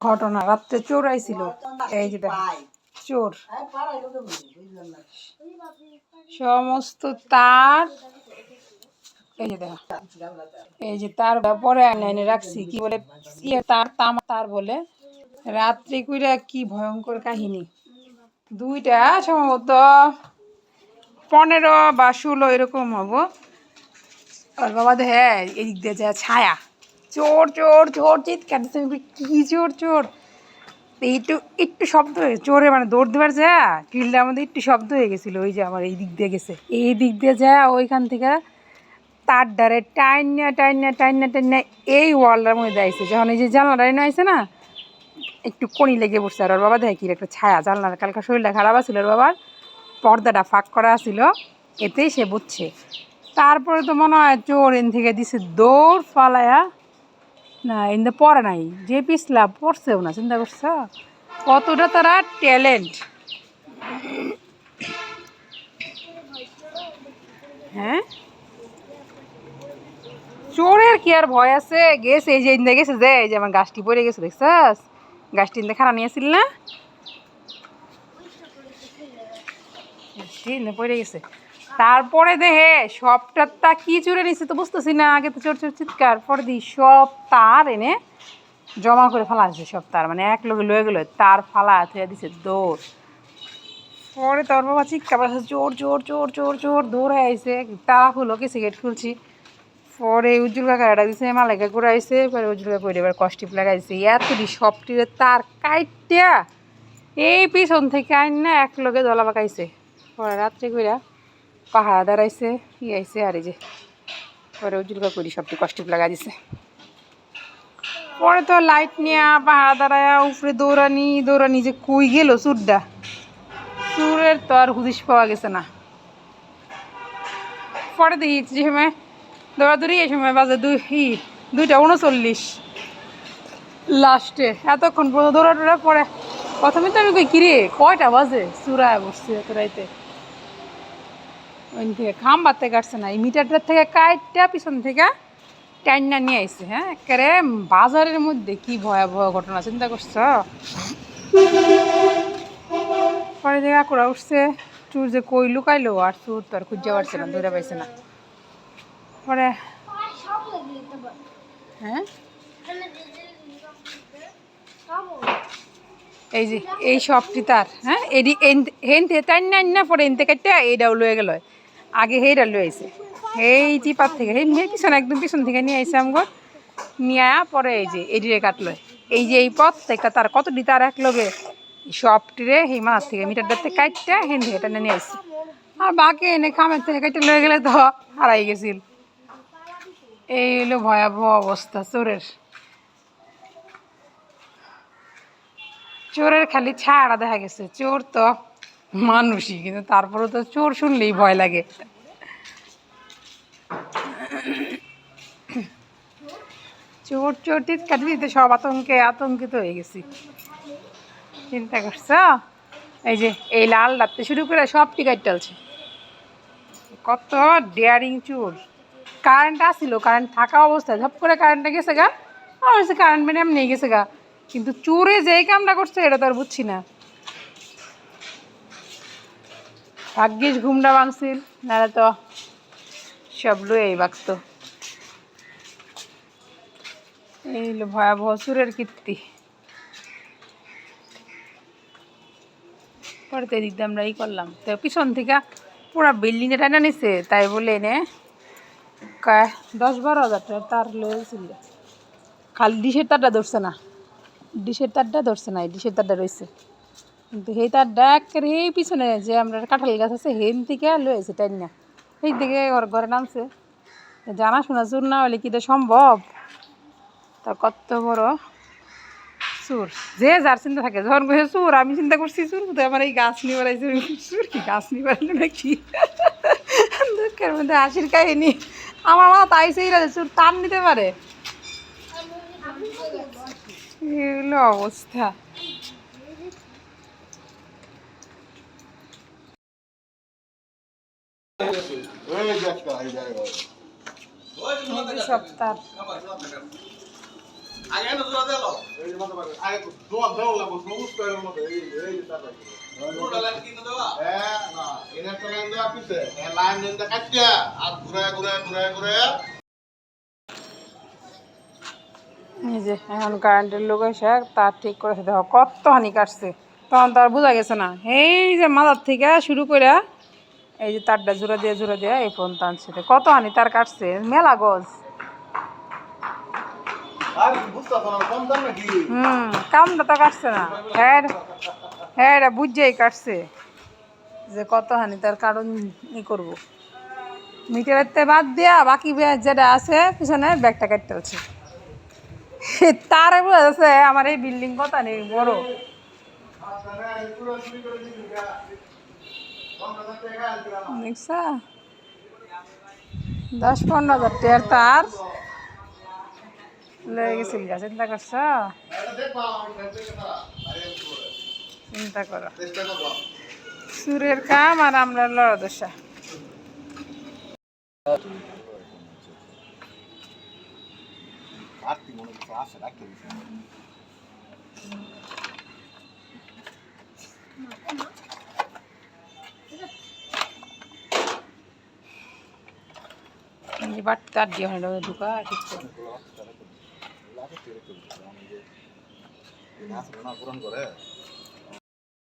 ঘটনা, রাত্রে চোর আইছিল। এই যে চোর। সমস্ত তার, এই যে দেখো এই যে তার পরে লাইনে রাখছি, কি বলে ইয়ে তার তামা তার বলে, রাত্রে কইরা কি ভয়ঙ্কর কাহিনী। দুইটা সম্ভবত পনেরো বা ষোলো এরকম হব। আর বাবা হ্যাঁ এদিক দিয়ে যা ছায়া। চোর চোর চোর চিৎকার কি চোর চোর একটু একটু শব্দ হয়ে চোরে মানে দৌড় দেবার যা, ফিল্ডের মধ্যে একটু শব্দ হয়ে গেছিল। ওই যে আমার এই দিক দিয়ে গেছে। এই দিক দিয়ে যা, ওইখান থেকে তার ডারে টাইনা টাইনা টাইনা টাইনা এই ওয়ালটার মধ্যে আইছে যখন এই যে জানলাটা এনে আইছে না, একটু কনি লেগে বসছে আর ওর বাবা দেখে কি একটা ছায়া। জানলার কালকে শরীরটা খারাপ আছিল ওর বাবার। পর্দাটা ফাঁক করা ছিল এতেই সে বুঝছে। তারপরে তো মনে হয় চোর এন থেকে দিছে দৌড় ফালায়া না এনতে পড়ে নাই। যে পিছলা পড়ছেও না, চিন্তা করছ? কতটা তারা ট্যালেন্ট। হ্যাঁ? চোরের কি আর ভয় আছে? গেছে, এই যে ইন্দে গেছে যে, এই যে আমার গাছটি পড়ে গেছে, দেখছস? গাছটি ইন্দে খারাপ নিয়েছিল না? গাছটি ইন্দে পড়ে গেছে। তারপরে দেহে সবটা তা কি চুরে নিছে তো বুঝতেছি না, আগে তো চোর চোর চিৎকার, পরে দিই সব তার এনে জমা করে ফালা আছে সব তার মানে এক লোকে লয়ে গেলো, তার ফালা থেকে দিছে, দৌড়। পরে তোর বাবা চিৎকার পাচ্ছে চোর চোর চোর চোর দৌড়ে আইছে তারা খুলো কি সিগারেট খুলছি? পরে উজ্জ্বল কাকা এটা দিছে, মালাইকা ঘুরাইছে পরে উজ্জ্বল কাকা করে এবার কষ্টিপ লাগাইছে এতটি সবটিরে তার কাইটিয়া, এই পিছন থেকে আইন না এক লগে দলা পাকাইছে পরে রাত্রে কইরা পাহাড়া দাঁড়াইছে, ই আইছে, আর এই যে পরে উজ্জ্বল কাকা করি সবটি কষ্টিপ লাগাই দিছে। পরে তো লাইট নিয়ে পাহাড়া দাঁড়ায়, উপরে দৌড়ানি দৌড়ানি যে কই গেল চুরটা? চুরের তো আর হুদিস পাওয়া গেছে না। পরে দেখি যে সময় দৌড়াদৌড়ি, এই সময় বাজে দুই দুইটা উনচল্লিশ। লাস্টে এতক্ষণ দৌড়া দৌড়া পরে প্রথমে তো আমি কই, কিরে, কয়টা বাজে? চূড়ায় বসছি এত রাইতে। ওই থেকে খাম্বাতে কাটছে না, এই মিটারটার থেকে কাইটটা পিছন থেকে টাইনা নিয়ে আইছে হ্যাঁ? একেবারে বাজারের মধ্যে কি ভয়াবহ ঘটনা, চিন্তা করছ? পরে দেখা করা উঠছে, চুর যে কই লুকাইলো, আর চুর তো আর খুঁজে পারছে না, ধরে পাইছে না। পরে হ্যাঁ? এই যে, এই সবটি তার হ্যাঁ? এডি হেন থেকে তাই না না পরে এনতে কাটতে এইটাও লয়ে গেল। আগে হেইটা লয়ে আইছে। এই টিপার থেকে হেন হে পিছনে, একদম পিছন থেকে নিয়ে আইছে আমগর নিয়ে পরে এই যে এডিরে কাটলো। এই যে এই পথ থেকে তার, কতটি তার এক লগে? সবটিরে এই মাছ থেকে মিটারটার থেকে কাটতে, হেন থেকে এটা নিয়ে আইছে। আর বাকি এনে খামের থেকে কাটতে লয়ে গেলে তো হারাই গেছিল। এই হলো ভয়াবহ অবস্থা, চোরের। চোরের খালি ছাড়া দেখা গেছে। চোর তো মানুষই, কিন্তু তারপরে তো চোর শুনলেই ভয় লাগে। চোর চোর চিৎকার দিতে সব আতঙ্কে আতঙ্কিত হয়ে গেছি। চিন্তা করছ? এই যে, এই লাল রাত্রে শুরু করে সব টিকার টালছে। কত ডেয়ারিং চোর। কারেন্ট আসছিল কারেন্ট থাকা অবস্থায়। ঝপ করে কারেন্টটা গেছে গা। আর কারেন্ট মানে এমনি গেছে গা। কিন্তু চোরে যেই কামটা করছে, এটা তো আর বুঝছি না। ভাগ্যিস ঘুমটা ভাঙছিল, নাহলে তো সব লুয়েই বাঁচত। এই ভয়াবহ চুরের কীর্তি। পরে তো আমরা ই করলাম। তো পিছন থেকে পুরো বিল্ডিংটা টানা নিছে, তাই বলে এনে দশ বারো হাজার টাকা তার লয়েছিল খালি ডিশের তারটা ধরছে না। ডিশের তারটা ধরছে না ডিশের তারটা রয়েছে। কিন্তু সেই তারটা একেবারে এই পিছনে যে আমরা কাঁঠাল গাছ আছে হেন থেকে লয়েছে টাইন না? সেই দিকে ঘর ঘরে নামছে। জানা শোনা চুর না হলে কি সম্ভব? তা কত বড় চুর। যে যার চিন্তা থাকে যখন কইছে চুর আমি চিন্তা করছি চুর তো আমার এই গাছ নিয়ে বেড়াইছে। চুর কি গাছ নিয়ে বেড়াইলো নাকি? দুঃখের মধ্যে হাসির কাহিনী। আমার মা তাই সেই চুর টান নিতে পারে। এগুলো অবস্থা। সপ্তাহ একটা লাইন আর ঘুরে ঘুরে ঘুরে ঘুরে এই যে এখন কারেন্টের লোক এসে তার ঠিক করেছে। দেখো কত হানি কাটছে। তখন তার বোঝা গেছে না। এই যে মাথার থেকে শুরু করে এই যে তারটা জোড়া দিয়ে জোড়া দিয়ে এই ফোন টানছে কত হানি তার কাটছে? মেলা গজ। আর হুম কামটা তো কাটছে না। হ্যাঁ হ্যাঁ এটা বুঝছেই কাটছে। যে কত হানি তার কারণ ই করব। মিটারের বাদ দিয়া বাকি যেটা আছে পিছনে ব্যাগটা কাটতে হচ্ছে। তার যাচ্ছে আমার এই বিল্ডিং কত নেই বড়। দেখছা? দশ পনেরো হাজার টের তার। লেগে গেছিল গা, চিন্তা করছ? চিন্তা করো। সুরের কাম আর আমরা লড়া আটটি মনে হচ্ছে আসে রাখতে দিচ্ছে এই বাট তার দিয়ে হয় ঢুকা ঠিক করে পূরণ করে